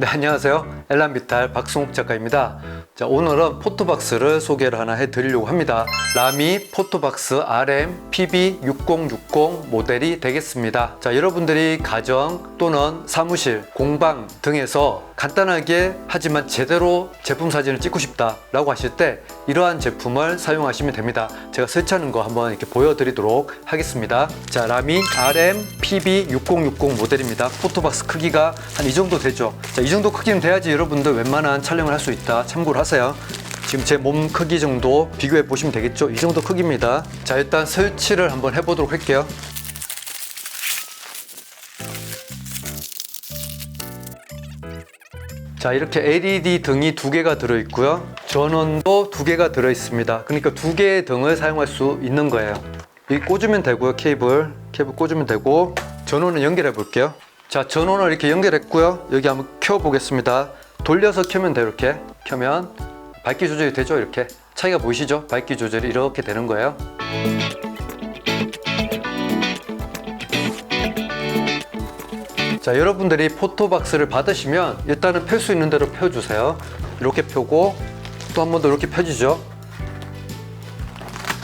네, 안녕하세요. 엘란비탈 박승욱 작가입니다. 자, 오늘은 포토박스를 소개를 하나 해드리려고 합니다. 라미 포토박스 RM PB6060 모델이 되겠습니다. 자, 여러분들이 가정 또는 사무실, 공방 등에서 간단하게 하지만 제대로 제품 사진을 찍고 싶다라고 하실 때 이러한 제품을 사용하시면 됩니다. 제가 설치하는 거 한번 이렇게 보여드리도록 하겠습니다. 자, 라미 RM PB6060 모델입니다. 포토박스 크기가 한 이 정도 되죠. 자, 이 정도 크기는 돼야지 여러분들 웬만한 촬영을 할 수 있다. 참고를 하세요. 지금 제 몸 크기 정도 비교해 보시면 되겠죠. 이 정도 크기입니다. 자, 일단 설치를 한번 해보도록 할게요. 자 이렇게 LED 등이 두 개가 들어 있고요. 전원도 두 개가 들어 있습니다. 그러니까 두 개의 등을 사용할 수 있는 거예요. 여기 꽂으면 되고요 케이블. 케이블 꽂으면 되고. 전원을 연결해 볼게요. 자 전원을 이렇게 연결했고요. 여기 한번 켜 보겠습니다. 돌려서 켜면 돼요 이렇게. 켜면. 밝기 조절이 되죠 이렇게. 차이가 보이시죠? 밝기 조절이 이렇게 되는 거예요 자 여러분들이 포토박스를 받으시면 일단은 펼 수 있는 대로 펴주세요. 이렇게 펴고 또 한 번 더 이렇게 펴지죠?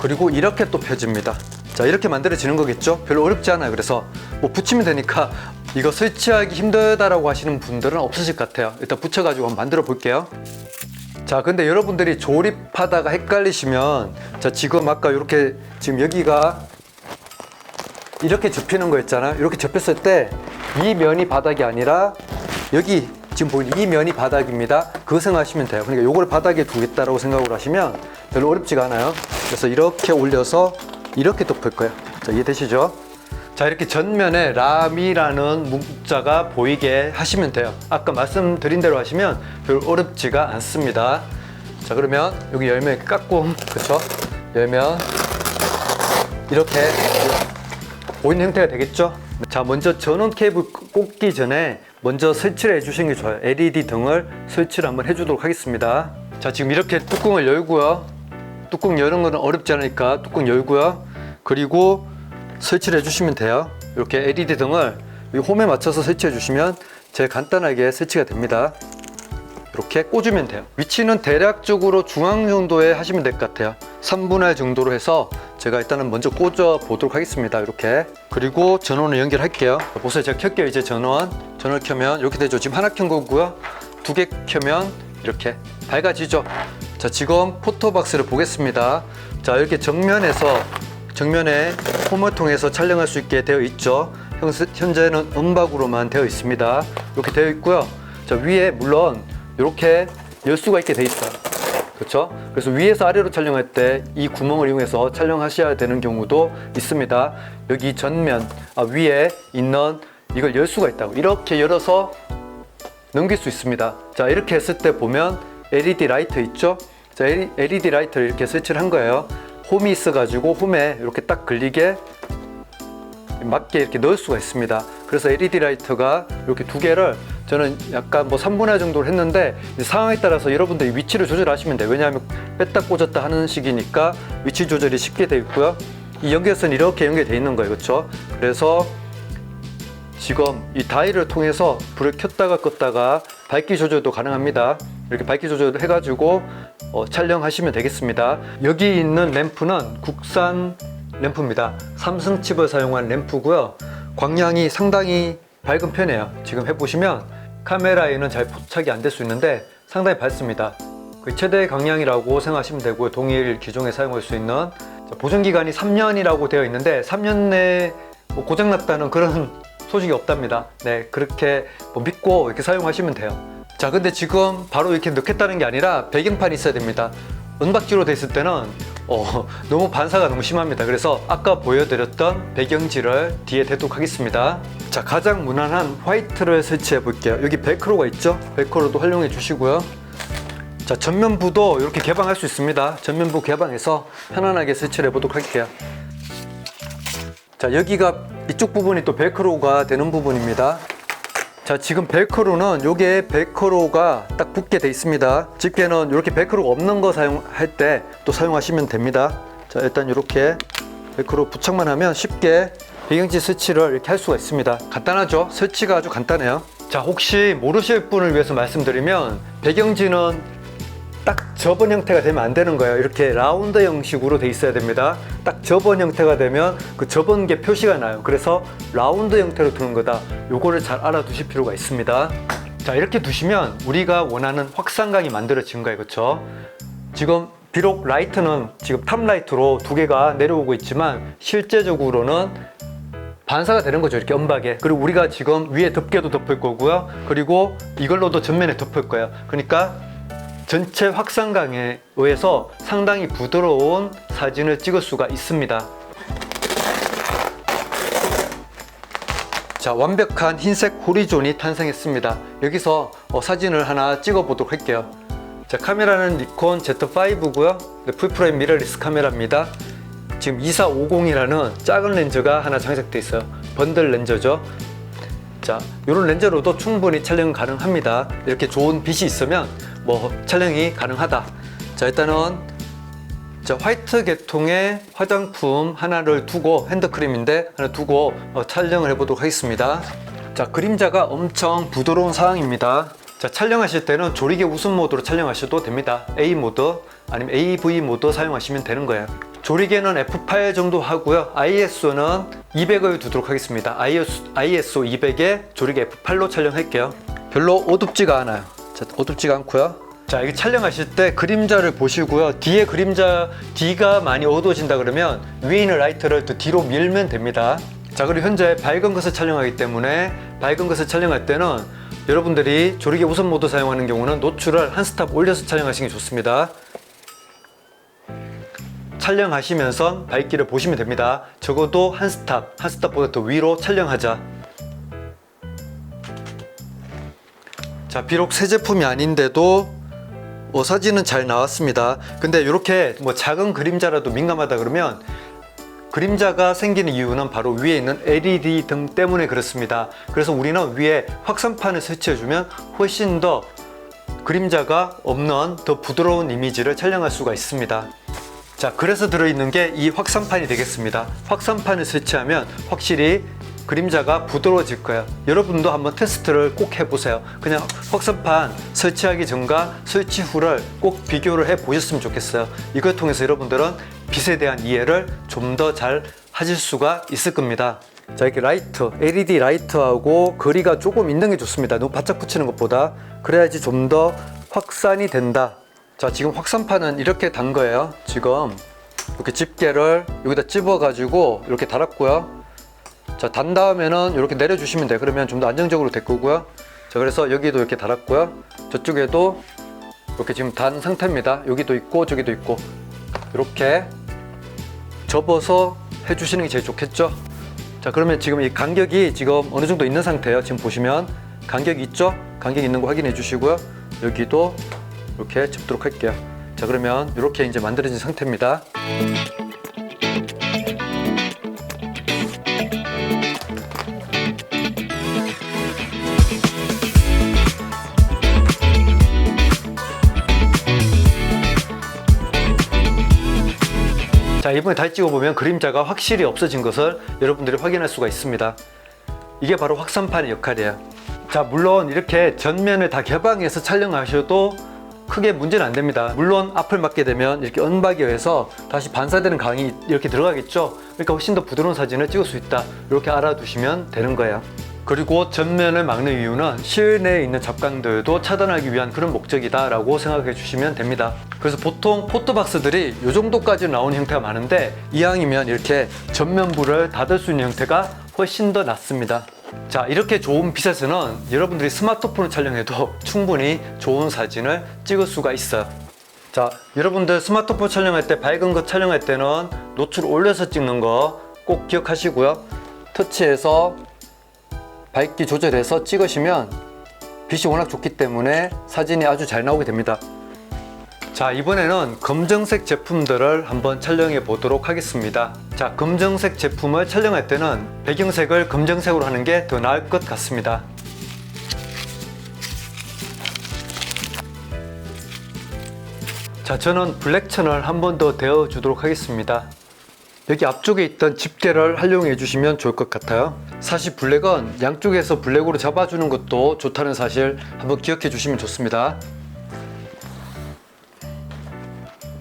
그리고 이렇게 또 펴집니다. 자 이렇게 만들어지는 거겠죠? 별로 어렵지 않아요. 그래서 뭐 붙이면 되니까 이거 설치하기 힘들다라고 하시는 분들은 없으실 것 같아요. 일단 붙여가지고 한번 만들어 볼게요. 자 근데 여러분들이 조립하다가 헷갈리시면 자 지금 아까 이렇게 지금 여기가 이렇게 접히는 거 있잖아요. 이렇게 접혔을 때 이 면이 바닥이 아니라 여기 지금 보이는 이 면이 바닥입니다. 그거 생각하시면 돼요. 그러니까 요걸 바닥에 두겠다라고 생각을 하시면 별로 어렵지가 않아요. 그래서 이렇게 올려서 이렇게 덮을 거예요. 자, 이해되시죠? 자, 이렇게 전면에 라미라는 문자가 보이게 하시면 돼요. 아까 말씀드린 대로 하시면 별로 어렵지가 않습니다. 자, 그러면 여기 열면 깎고, 그쵸? 열면 이렇게 보이는 형태가 되겠죠? 자, 먼저 전원 케이블 꽂기 전에 먼저 설치를 해주시는 게 좋아요. LED 등을 설치를 한번 해주도록 하겠습니다. 자, 지금 이렇게 뚜껑을 열고요. 뚜껑 여는 거는 어렵지 않으니까 뚜껑 열고요. 그리고 설치를 해주시면 돼요. 이렇게 LED 등을 이 홈에 맞춰서 설치해 주시면 제일 간단하게 설치가 됩니다. 이렇게 꽂으면 돼요. 위치는 대략적으로 중앙 정도에 하시면 될 것 같아요. 3분의 1 정도로 해서 제가 일단은 먼저 꽂아 보도록 하겠습니다. 이렇게. 그리고 전원을 연결할게요. 보세요. 제가 켤게요. 이제 전원. 전원을 켜면 이렇게 되죠. 지금 하나 켠 거고요. 두 개 켜면 이렇게 밝아지죠. 자, 지금 포토박스를 보겠습니다. 자, 이렇게 정면에서 정면에 홈을 통해서 촬영할 수 있게 되어 있죠. 현재- 현재는 음박으로만 되어 있습니다. 이렇게 되어 있고요. 자, 위에 물론 이렇게 열 수가 있게 돼 있어요. 그렇죠? 그래서 위에서 아래로 촬영할 때 이 구멍을 이용해서 촬영하셔야 되는 경우도 있습니다. 여기 전면 아, 위에 있는 이걸 열 수가 있다고 이렇게 열어서 넘길 수 있습니다. 자 이렇게 했을 때 보면 LED 라이트 있죠? 자 LED 라이트를 이렇게 설치를 한 거예요. 홈이 있어가지고 홈에 이렇게 딱 걸리게 맞게 이렇게 넣을 수가 있습니다. 그래서 LED 라이트가 이렇게 두 개를 저는 약간 뭐 3분의 1 정도로 했는데 상황에 따라서 여러분들이 위치를 조절하시면 돼요. 왜냐하면 뺐다 꽂았다 하는 식이니까 위치 조절이 쉽게 되어 있고요. 이 연결선이 이렇게 연결되어 있는 거예요. 그렇죠? 그래서 지금 이 다이를 통해서 불을 켰다가 껐다가 밝기 조절도 가능합니다. 이렇게 밝기 조절을 해가지고 어, 촬영하시면 되겠습니다. 여기 있는 램프는 국산 램프입니다. 삼성 칩을 사용한 램프고요. 광량이 상당히 밝은 편이에요. 지금 해보시면 카메라에는 잘 포착이 안 될 수 있는데 상당히 밝습니다. 그 최대 강량이라고 생각하시면 되고요. 동일 기종에 사용할 수 있는 자, 보존 기간이 3년이라고 되어 있는데 3년 내에 뭐 고장났다는 그런 소식이 없답니다. 네, 그렇게 뭐 믿고 이렇게 사용하시면 돼요. 자, 근데 지금 바로 이렇게 넣겠다는 게 아니라 배경판이 있어야 됩니다. 은박지로 돼 있을 때는 어, 너무 반사가 너무 심합니다. 그래서 아까 보여드렸던 배경지를 뒤에 대도록 하겠습니다. 자, 가장 무난한 화이트를 설치해 볼게요. 여기 벨크로가 있죠? 벨크로도 활용해 주시고요. 자, 전면부도 이렇게 개방할 수 있습니다. 전면부 개방해서 편안하게 설치를 해 보도록 할게요. 자, 여기가 이쪽 부분이 또 벨크로가 되는 부분입니다. 자, 지금 벨크로는 요게 벨크로가 딱 붙게 돼 있습니다. 집게는 이렇게 벨크로가 없는 거 사용할 때 또 사용하시면 됩니다. 자, 일단 이렇게 벨크로 부착만 하면 쉽게 배경지 설치를 이렇게 할 수가 있습니다. 간단하죠? 설치가 아주 간단해요. 자, 혹시 모르실 분을 위해서 말씀드리면 배경지는 딱 접은 형태가 되면 안 되는 거예요. 이렇게 라운드 형식으로 돼 있어야 됩니다. 딱 접은 형태가 되면 그 접은 게 표시가 나요. 그래서 라운드 형태로 두는 거다. 요거를 잘 알아두실 필요가 있습니다. 자, 이렇게 두시면 우리가 원하는 확산광이 만들어진 거예요. 그렇죠? 지금 비록 라이트는 지금 탑 라이트로 두 개가 내려오고 있지만 실제적으로는 반사가 되는 거죠 이렇게 엄박에. 그리고 우리가 지금 위에 덮개도 덮을 거고요. 그리고 이걸로도 전면에 덮을 거예요. 그러니까 전체 확산광에 의해서 상당히 부드러운 사진을 찍을 수가 있습니다. 자 완벽한 흰색 호리존이 탄생했습니다. 여기서 어, 사진을 하나 찍어 보도록 할게요. 자 카메라는 니콘 Z5고요. 풀프레임 미러리스 카메라입니다 지금 2450이라는 작은 렌즈가 하나 장착되어 있어요 번들 렌즈죠 자 이런 렌즈로도 충분히 촬영 가능합니다 이렇게 좋은 빛이 있으면 뭐 촬영이 가능하다 자 일단은 자, 화이트 계통의 화장품 하나를 두고 핸드크림인데 하나 두고 어, 촬영을 해보도록 하겠습니다. 자, 그림자가 엄청 부드러운 상황입니다. 자, 촬영하실 때는 조리개 웃음 모드로 촬영하셔도 됩니다. A 모드 아니면 AV 모드 사용하시면 되는 거예요. 조리개는 F8 정도 하고요. ISO는 200을 두도록 하겠습니다. ISO, ISO 200에 조리개 F8로 촬영할게요. 별로 어둡지가 않아요. 자, 어둡지가 않고요. 자, 이게 촬영하실 때 그림자를 보시고요. 뒤에 그림자, 뒤가 많이 어두워진다 그러면 위에 있는 라이트를 또 뒤로 밀면 됩니다. 자, 그리고 현재 밝은 것을 촬영하기 때문에 밝은 것을 촬영할 때는 여러분들이 조리개 우선 모드 사용하는 경우는 노출을 한 스탑 올려서 촬영하시는 게 좋습니다. 촬영하시면서 밝기를 보시면 됩니다. 적어도 한 스탑, 한 스탑보다 더 위로 촬영하자. 자, 비록 새 제품이 아닌데도 어, 사진은 잘 나왔습니다. 근데 이렇게 뭐 작은 그림자라도 민감하다 그러면 그림자가 생기는 이유는 바로 위에 있는 LED 등 때문에 그렇습니다. 그래서 우리는 위에 확산판을 설치해주면 훨씬 더 그림자가 없는 더 부드러운 이미지를 촬영할 수가 있습니다. 자, 그래서 들어있는 게 이 확산판이 되겠습니다. 확산판을 설치하면 확실히 그림자가 부드러워질 거예요. 여러분도 한번 테스트를 꼭 해보세요. 그냥 확산판 설치하기 전과 설치 후를 꼭 비교를 해 보셨으면 좋겠어요. 이걸 통해서 여러분들은 빛에 대한 이해를 좀 더 잘 하실 수가 있을 겁니다. 자, 이렇게 라이트, LED 라이트하고 거리가 조금 있는 게 좋습니다. 너무 바짝 붙이는 것보다. 그래야지 좀 더 확산이 된다. 자, 지금 확산판은 이렇게 단 거예요. 지금 이렇게 집게를 여기다 집어 가지고 이렇게 달았고요. 자, 단 다음에는 이렇게 내려주시면 돼요. 그러면 좀 더 안정적으로 될 거고요. 자, 그래서 여기도 이렇게 달았고요. 저쪽에도 이렇게 지금 단 상태입니다. 여기도 있고 저기도 있고 이렇게 접어서 해주시는 게 제일 좋겠죠. 자, 그러면 지금 이 간격이 지금 어느 정도 있는 상태예요. 지금 보시면 간격이 있죠? 간격 있는 거 확인해 주시고요. 여기도 이렇게 접도록 할게요. 자, 그러면 이렇게 이제 만들어진 상태입니다. 자 이번에 다시 찍어보면 그림자가 확실히 없어진 것을 여러분들이 확인할 수가 있습니다. 이게 바로 확산판의 역할이에요. 자 물론 이렇게 전면을 다 개방해서 촬영하셔도 크게 문제는 안 됩니다. 물론 앞을 맞게 되면 이렇게 언박에 의해서 다시 반사되는 강이 이렇게 들어가겠죠? 그러니까 훨씬 더 부드러운 사진을 찍을 수 있다. 이렇게 알아두시면 되는 거예요 그리고 전면을 막는 이유는 실내에 있는 잡광들도 차단하기 위한 그런 목적이다 라고 생각해 주시면 됩니다. 그래서 보통 포토박스들이 이 정도까지 나오는 형태가 많은데 이왕이면 이렇게 전면부를 닫을 수 있는 형태가 훨씬 더 낫습니다. 자 이렇게 좋은 빛에서는 여러분들이 스마트폰을 촬영해도 충분히 좋은 사진을 찍을 수가 있어요. 자 여러분들 스마트폰 촬영할 때 밝은 것 촬영할 때는 노출 올려서 찍는 거 꼭 기억하시고요. 터치해서 밝기 조절해서 찍으시면 빛이 워낙 좋기 때문에 사진이 아주 잘 나오게 됩니다. 자, 이번에는 검정색 제품들을 한번 촬영해 보도록 하겠습니다. 자, 검정색 제품을 촬영할 때는 배경색을 검정색으로 하는 게 더 나을 것 같습니다. 자, 저는 블랙천을 한 번 더 데워 주도록 하겠습니다. 여기 앞쪽에 있던 집게를 활용해 주시면 좋을 것 같아요. 사실 블랙은 양쪽에서 블랙으로 잡아주는 것도 좋다는 사실 한번 기억해 주시면 좋습니다.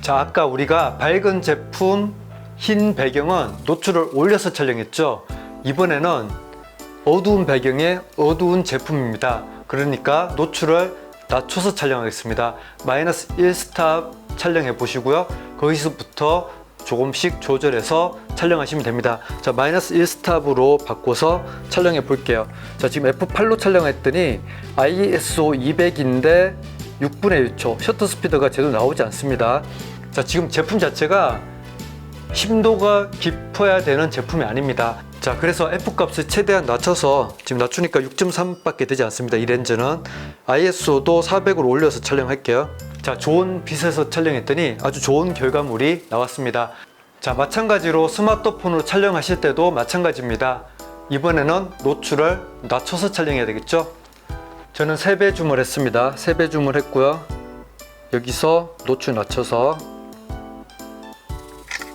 자, 아까 우리가 밝은 제품 흰 배경은 노출을 올려서 촬영했죠. 이번에는 어두운 배경에 어두운 제품입니다. 그러니까 노출을 낮춰서 촬영하겠습니다. 마이너스 1 스탑 촬영해 보시고요. 거기서부터 조금씩 조절해서 촬영하시면 됩니다. 자, 마이너스 1 스탑으로 바꿔서 촬영해 볼게요. 자, 지금 F8로 촬영했더니 ISO 200인데 6분의 1초 셔터 스피드가 제대로 나오지 않습니다. 자, 지금 제품 자체가 심도가 깊어야 되는 제품이 아닙니다. 자, 그래서 F 값을 최대한 낮춰서 지금 낮추니까 6.3밖에 되지 않습니다. 이 렌즈는 ISO도 400으로 올려서 촬영할게요. 자, 좋은 빛에서 촬영했더니 아주 좋은 결과물이 나왔습니다. 자, 마찬가지로 스마트폰으로 촬영하실 때도 마찬가지입니다. 이번에는 노출을 낮춰서 촬영해야 되겠죠? 저는 3배 줌을 했습니다. 3배 줌을 했고요. 여기서 노출 낮춰서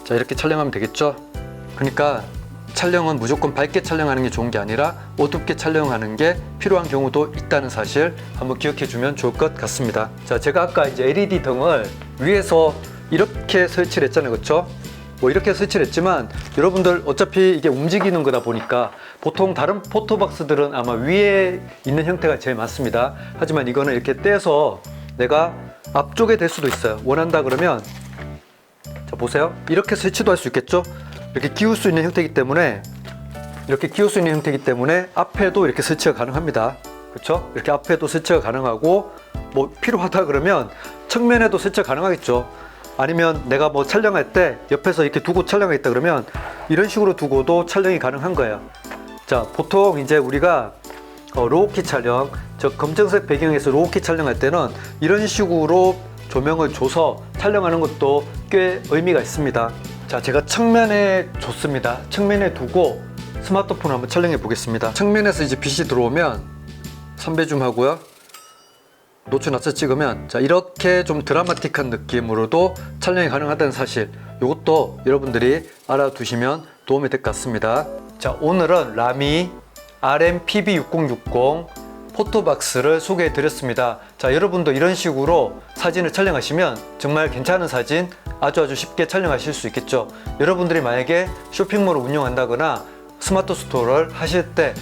자 이렇게 촬영하면 되겠죠 그러니까 촬영은 무조건 밝게 촬영하는 게 좋은 게 아니라 어둡게 촬영하는 게 필요한 경우도 있다는 사실 한번 기억해 주면 좋을 것 같습니다. 자 제가 아까 이제 LED 등을 위에서 이렇게 설치를 했잖아요. 그렇죠 뭐 이렇게 설치를 했지만 여러분들 어차피 이게 움직이는 거다 보니까 보통 다른 포토박스들은 아마 위에 있는 형태가 제일 많습니다. 하지만 이거는 이렇게 떼서 내가 앞쪽에 될 수도 있어요. 원한다 그러면 자 보세요. 이렇게 설치도 할 수 있겠죠 이렇게 끼울 수 있는 형태이기 때문에 이렇게 끼울 수 있는 형태이기 때문에 앞에도 이렇게 설치가 가능합니다. 그렇죠 이렇게 앞에도 설치가 가능하고 뭐 필요하다 그러면 측면에도 설치가 가능하겠죠. 아니면 내가 뭐 촬영할 때 옆에서 이렇게 두고 촬영했다 그러면 이런 식으로 두고도 촬영이 가능한 거예요. 자 보통 이제 우리가 어, 로우키 촬영, 저 검정색 배경에서 로우키 촬영할 때는 이런 식으로 조명을 줘서 촬영하는 것도 꽤 의미가 있습니다. 자, 제가 측면에 줬습니다. 측면에 두고 스마트폰 한번 촬영해 보겠습니다. 측면에서 이제 빛이 들어오면 선배 좀 하고요. 노출 낮춰 찍으면 자 이렇게 좀 드라마틱한 느낌으로도 촬영이 가능하다는 사실 이것도 여러분들이 알아두시면 도움이 될 것 같습니다 자 오늘은 라미 RMPB6060 포토박스를 소개해 드렸습니다 자 여러분도 이런 식으로 사진을 촬영하시면 정말 괜찮은 사진 아주 아주 쉽게 촬영하실 수 있겠죠 여러분들이 만약에 쇼핑몰을 운영한다거나 스마트 스토어를 하실 때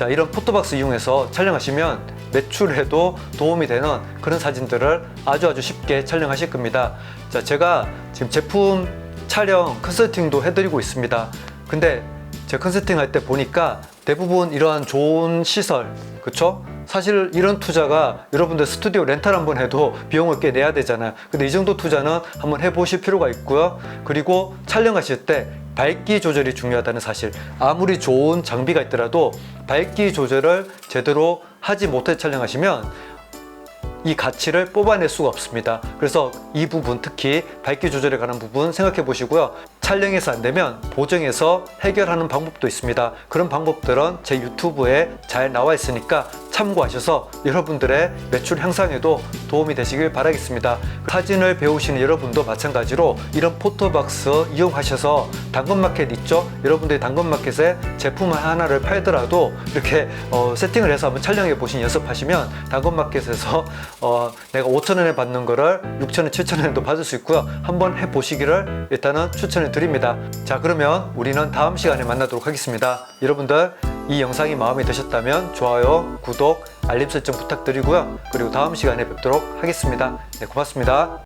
자, 이런 포토박스 이용해서 촬영하시면 매출에도 도움이 되는 그런 사진들을 아주 아주 쉽게 촬영하실 겁니다. 자, 제가 지금 제품 촬영 컨설팅도 해드리고 있습니다. 근데 제 컨설팅 할 때 보니까 대부분 이러한 좋은 시설, 그쵸? 사실 이런 투자가 여러분들 스튜디오 렌탈 한번 해도 비용을 꽤 내야 되잖아요. 근데 이 정도 투자는 한번 해보실 필요가 있고요. 그리고 촬영하실 때 밝기 조절이 중요하다는 사실. 아무리 좋은 장비가 있더라도 밝기 조절을 제대로 하지 못해 촬영하시면 이 가치를 뽑아낼 수가 없습니다. 그래서 이 부분 특히 밝기 조절에 관한 부분 생각해 보시고요. 촬영해서 안 되면 보정해서 해결하는 방법도 있습니다. 그런 방법들은 제 유튜브에 잘 나와 있으니까 참고하셔서 여러분들의 매출 향상에도 도움이 되시길 바라겠습니다. 사진을 배우시는 여러분도 마찬가지로 이런 포토박스 이용하셔서 당근마켓 있죠? 여러분들이 당근마켓에 제품 하나를 팔더라도 이렇게 어, 세팅을 해서 한번 촬영해 보신 연습하시면 당근마켓에서 어, 내가 5천원에 받는 거를 6천원, 7천원에도 받을 수 있고요. 한번 해 보시기를 일단은 추천해 드립니다. 자, 그러면 우리는 다음 시간에 만나도록 하겠습니다. 여러분들 이 영상이 마음에 드셨다면 좋아요, 구독, 알림 설정 부탁드리고요. 그리고 다음 시간에 뵙도록 하겠습니다. 네, 고맙습니다.